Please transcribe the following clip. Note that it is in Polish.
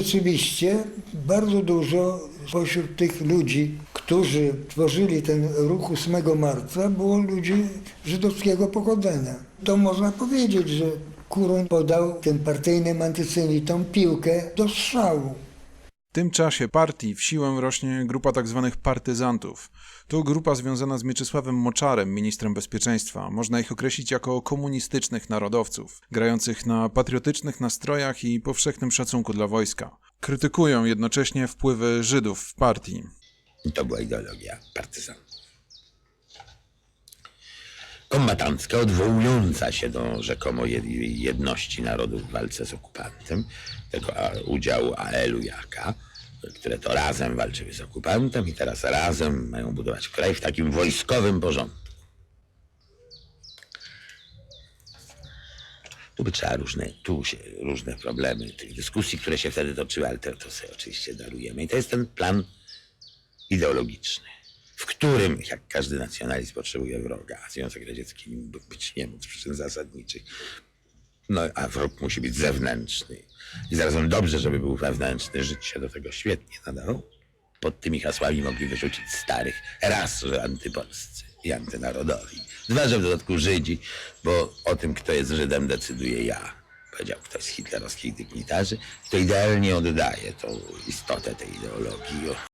Oczywiście bardzo dużo pośród tych ludzi, którzy tworzyli ten ruch 8 marca, było ludzi żydowskiego pochodzenia. To można powiedzieć, że Kuroń podał tym partyjnym antysemitom piłkę do strzału. Tym czasie partii w siłę rośnie grupa tzw. partyzantów. To grupa związana z Mieczysławem Moczarem, ministrem bezpieczeństwa. Można ich określić jako komunistycznych narodowców, grających na patriotycznych nastrojach i powszechnym szacunku dla wojska. Krytykują jednocześnie wpływy Żydów w partii. To była ideologia partyzantów. Kombatancka, odwołująca się do rzekomo jed- jedności narodów w walce z okupantem, tego udziału AL-u i AK, które to razem walczyły z okupantem i teraz razem mają budować kraj w takim wojskowym porządku. Tu by trzeba różne, tu się różne problemy tych dyskusji, które się wtedy toczyły, ale to, to sobie oczywiście darujemy. I to jest ten plan ideologiczny, w którym, jak każdy nacjonalizm potrzebuje wroga, a Związek Radziecki nim by- być nie mógł z przyczyn zasadniczych, no a wróg musi być zewnętrzny. I zarazem dobrze, żeby był wewnętrzny, żyć się do tego świetnie nadało. Pod tymi hasłami mogli wyrzucić starych raz, że antypolscy i antynarodowi. Dwa, że w dodatku Żydzi, bo o tym, kto jest Żydem, decyduje ja. Powiedział ktoś z hitlerowskich dygnitarzy. To idealnie oddaje tą istotę tej ideologii.